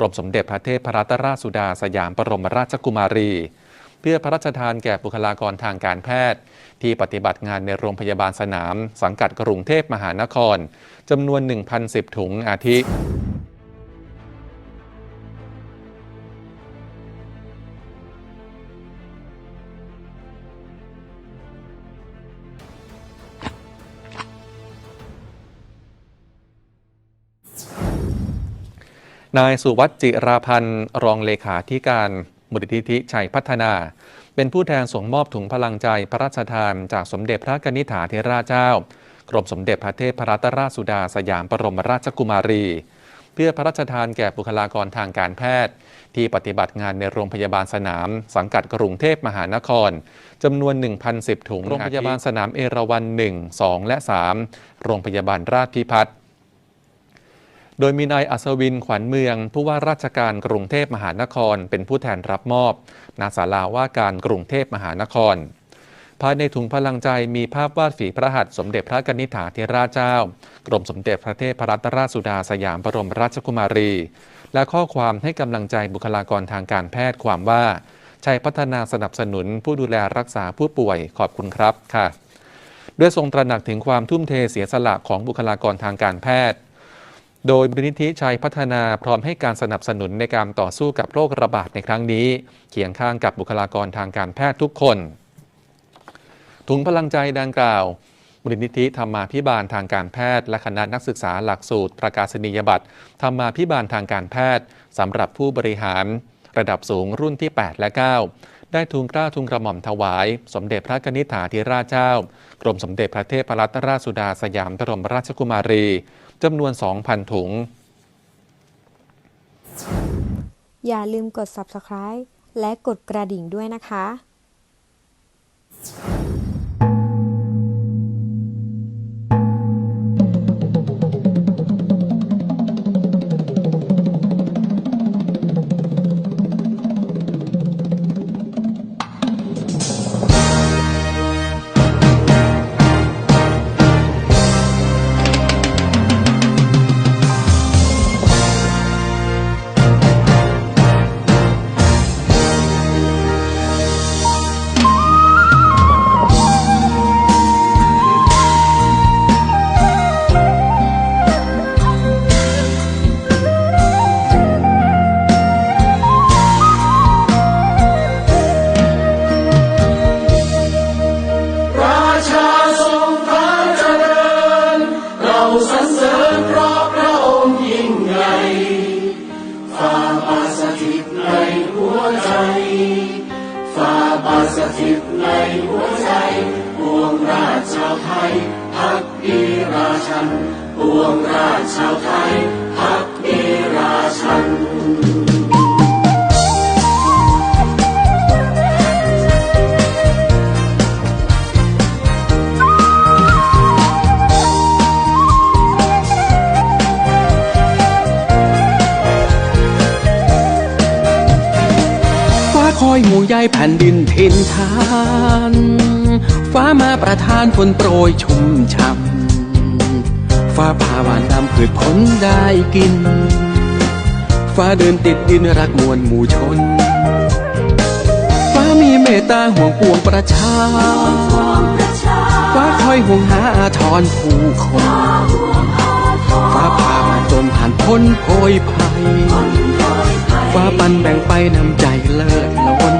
รมสมเด็จพระเทพรัตนราชสุดาสยามบรมราชกุมารี เพื่อพระราชทานแก่บุคลากรทางการแพทย์ ที่ปฏิบัติงานในโรงพยาบาลสนาม สังกัดกรุงเทพมหานครจำนวน 1,010 ถุงอาทิ นายสุวัจจิราพันธ์รองเลขาธิการมูลนิธิชัยพัฒนา เป็นผู้แทนส่งมอบถุงพลังใจพระราชทาน จากสมเด็จพระกนิษฐาธิราชเจ้ากรมสมเด็จพระเทพรัตนราชสุดาสยามบรมราชกุมารี เพื่อพระราชทานแก่บุคลากรทางการแพทย์ ที่ปฏิบัติงานในโรงพยาบาลสนาม สังกัดกรุงเทพมหานครจำนวน 1,010 ถุงโรงพยาบาลสนามเอราวัณ1 2 และ 3 โรงพยาบาลราชพิพัฒน์ โดยมีนายอัศวินขวัญเมือง ผู้ว่าราชการกรุงเทพมหานคร เป็นผู้แทนรับมอบณศาลาว่าการกรุงเทพมหานคร ภายในถุงพลังใจมีภาพวาดฝีพระหัตถ์สมเด็จพระกนิษฐาธิราชเจ้า กรมสมเด็จพระเทพรัตนราชสุดาสยามบรมราชกุมารี และข้อความให้กำลังใจบุคลากรทางการแพทย์ความว่าชัยพัฒนาสนับสนุนผู้ดูแลรักษาผู้ป่วยขอบคุณครับค่ะ ด้วยทรงตระหนักถึงความทุ่มเทเสียสละของบุคลากรทางการแพทย์ โดยมูลนิธิชัยพัฒนาพร้อมให้การสนับสนุนในการต่อสู้กับโรคระบาดในครั้งนี้ เคียงข้างกับบุคลากรทางการแพทย์ทุกคน ถุงพลังใจดังกล่าวมูลนิธิธรรมาพิบาลทางการแพทย์ และคณะนักศึกษาหลักสูตร ประกาศนียบัตรธรรมาพิบาลทางการแพทย์สำหรับผู้บริหาร ระดับสูงรุ่นที่ 8 และ 9 ได้ทูลกล้าทูลกระหม่อมถวาย สมเด็จพระกนิษฐาธิราชเจ้า กรมสมเด็จพระเทพรัตนราชสุดาสยามบรมราชกุมารีจำนวน 2,000 ถุง อย่าลืมกด subscribe และกดกระดิ่งด้วยนะคะ ใจฝ่าบาสถิตในหัวใจปวงราชชาวไทยพักดีราชันปวงราชชาวไทยพักดี ใยแผ่นดินทินทาน ฟ้ามาประทานฝนโปรยชุ่มช่ำฟ้าผ่าหวานดำพืชผลได้กิน ฟ้าเดินติดดินรักมวลหมู่ชน ฟ้ามีเมตตาห่วงปวงประชา ฟ้าคอยห่วงหาอาทรผู้คน ฟ้าผ่ามาจนผ่านพ้นโพยภัยฟ้าปันแบ่งไปนำใจเลิศล้น